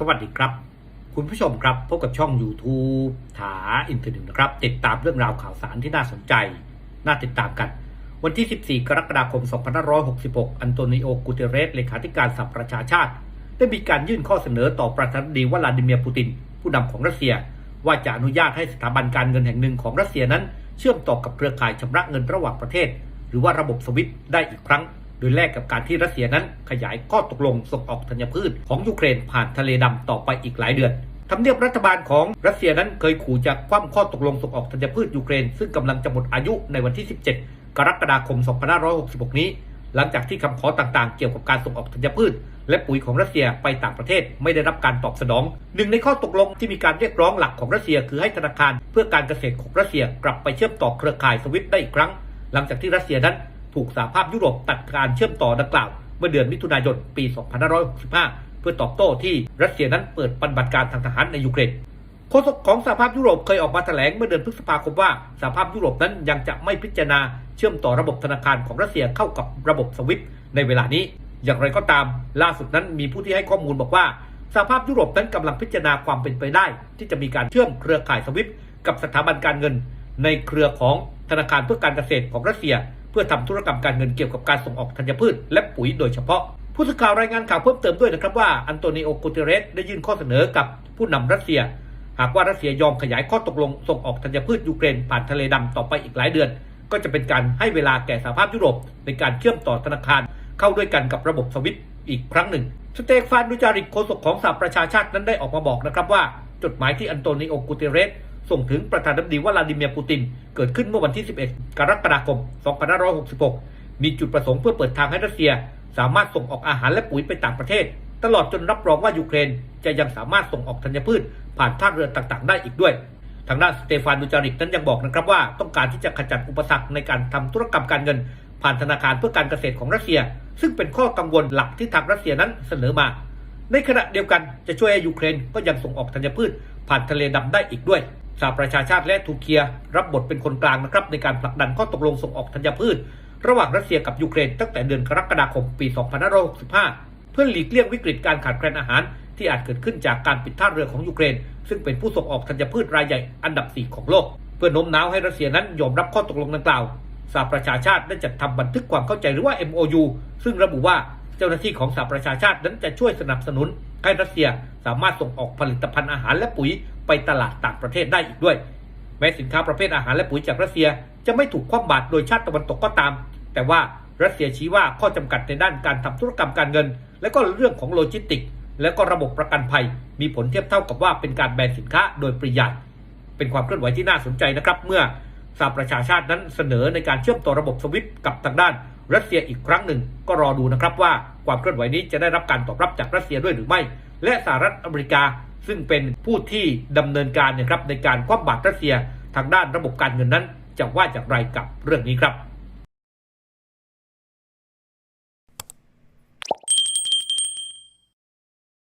สวัสดีครับ คุณผู้ชมครับพบกับช่อง YouTube ถาอินเทอร์เน็ตนะครับ ติดตามเรื่องราวข่าวสารที่น่าสนใจ น่าติดตามกัน วันที่ 14 กรกฎาคม 2566 อันโตนิโอ กูเตเรส เลขาธิการสหประชาชาติ ได้มีการยื่นข้อเสนอต่อประธานาธิบดีวลาดิเมียร์ปูติน ผู้นำของรัสเซีย ว่าจะอนุญาตให้สถาบันการเงินแห่งหนึ่งของรัสเซียนั้น เชื่อมต่อกับเครือข่ายชำระเงินระหว่างประเทศ หรือว่าระบบสวิตได้อีกครั้ง โดยแลกกับการที่รัสเซียนั้นขยายข้อตกลงส่งออกธัญพืชของยูเครนผ่านทะเลดำต่อไปอีกหลายเดือนทำเนียบรัฐบาลของรัสเซียนั้นเคยขู่จะคว่ำข้อตกลงส่งออกธัญพืชยูเครน ซึ่งกำลังจะหมดอายุในวันที่ 17 กรกฎาคม 2566 นี้ หลังจากที่คำขอต่างๆ เกี่ยวกับการส่งออกธัญพืช และปุ๋ยของรัสเซียไปต่างประเทศไม่ได้รับการตอบสนอง หนึ่งในข้อตกลงที่มีการเรียกร้องหลักของรัสเซีย คือให้ธนาคารเพื่อการเกษตรของรัสเซียกลับไปเชื่อมต่อเครือข่ายสวิฟได้อีกครั้ง หลังจากที่รัสเซียนั้น ถูกสหภาพยุโรปตัดการเชื่อมต่อดังกล่าว เมื่อเดือนมิถุนายนปี 2565 เพื่อตอบโต้ที่รัสเซียนั้นเปิดปฏิบัติการทางทหารในยูเครนโฆษกของสหภาพยุโรปเคยออกมาแถลงเมื่อเดือนพฤษภาคมว่าสหภาพยุโรปนั้นยังจะไม่พิจารณาเชื่อมต่อระบบธนาคารของรัสเซียเข้ากับระบบสวิฟในเวลานี้ อย่างไรก็ตาม ล่าสุดนั้นมีผู้ที่ให้ข้อมูลบอกว่าสหภาพยุโรปนั้นกำลังพิจารณาความเป็นไปได้ ที่จะมีการเชื่อมเครือข่ายสวิฟกับสถาบันการเงิน ในเครือของธนาคารเพื่อการเกษตรของรัสเซีย พื่อทำธุรกรรมการเงินเกี่ยวกับการส่งออกธัญพืชและปุ๋ยโดยเฉพาะ ผู้สื่อข่าวรายงานข่าวเพิ่มเติมด้วยนะครับว่าอันโตนิโอกูเตเรสได้ยื่นข้อเสนอกับผู้นำรัสเซีย หากว่ารัสเซียยอมขยายข้อตกลงส่งออกธัญพืชยูเครนผ่านทะเลดำต่อไปอีกหลายเดือน ก็จะเป็นการให้เวลาแก่สหภาพยุโรปในการเชื่อมต่อธนาคารเข้าด้วยกันกับระบบสวิตอีกครั้งหนึ่งสเตฟานดูจาริกโฆษกของสหประชาชาตินั้นได้ออกมาบอกนะครับว่า จดหมายที่อันโตนิโอกูเตเรส ส่งถึงประธานาธิบดีวลาดิเมียร์ปูติน เกิดขึ้นเมื่อวันที่ 11 กรกฎาคม 2566 มีจุดประสงค์เพื่อเปิดทางให้รัสเซีย สามารถส่งออกอาหารและปุ๋ยไปต่างประเทศ ตลอดจนรับรองว่ายูเครน จะยังสามารถส่งออกธัญพืช ผ่านท่าเรือต่างๆ ได้อีกด้วย ทางด้านสเตฟานดูจาริกนั้นยังบอกนะครับว่าต้องการที่จะขจัดอุปสรรคในการทำธุรกรรมการเงิน ผ่านธนาคารเพื่อการเกษตรของรัสเซีย ซึ่งเป็นข้อกังวลหลักที่ทางรัสเซียนั้นเสนอมาในขณะเดียวกันจะช่วยให้ยูเครนก็ยังส่งออกธัญพืช ผ่านทะเลดำได้อีกด้วย สหประชาชาติและทูเคียรับบทเป็นคนกลางนะครับในการผลักดันข้อตกลงส่งออกธัญพืช ระหว่างรัสเซียกับยูเครนตั้งแต่เดือนกรกฎาคมปี 2565 เพื่อหลีกเลี่ยงวิกฤตการขาดแคลนอาหารที่อาจเกิดขึ้นจากการปิดท่าเรือของยูเครน ซึ่งเป็นผู้ส่งออกธัญพืชรายใหญ่อันดับ 4 ของโลก เพื่อโน้มน้าวให้รัสเซียนั้นยอมรับข้อตกลงดังกล่าวสหประชาชาติได้จัดทำบันทึกความเข้าใจหรือว่า MOU ซึ่งระบุว่า เจ้าหน้าที่ของสหประชาชาตินั้นจะช่วยสนับสนุนให้รัสเซียสามารถส่งออกผลิตภัณฑ์อาหารและปุ๋ยไปตลาดต่างประเทศได้อีกด้วย แม้สินค้าประเภทอาหารและปุ๋ยจากรัสเซียจะไม่ถูกคว่ำบาตรโดยชาติตะวันตกก็ตาม แต่ว่ารัสเซียชี้ว่าข้อจำกัดในด้านการทำธุรกรรมการเงิน และก็เรื่องของโลจิสติก และก็ระบบประกันภัย มีผลเทียบเท่ากับว่าเป็นการแบนสินค้าโดยปริยายเป็นความเคลื่อนไหวที่น่าสนใจนะครับ เมื่อสหประชาชาตินั้นเสนอในการเชื่อมต่อระบบสวิฟกับทางด้าน รัสเซียอีกครั้งหนึ่งก็รอดูนะครับว่าความเคลื่อนไหวนี้จะได้รับการตอบรับจากรัสเซียด้วยหรือไม่ และสหรัฐอเมริกาซึ่งเป็นผู้ที่ดำเนินการนะครับในการคว่ำบาตรรัสเซียทางด้านระบบการเงินนั้นจะว่าอย่างไรกับเรื่องนี้ครับ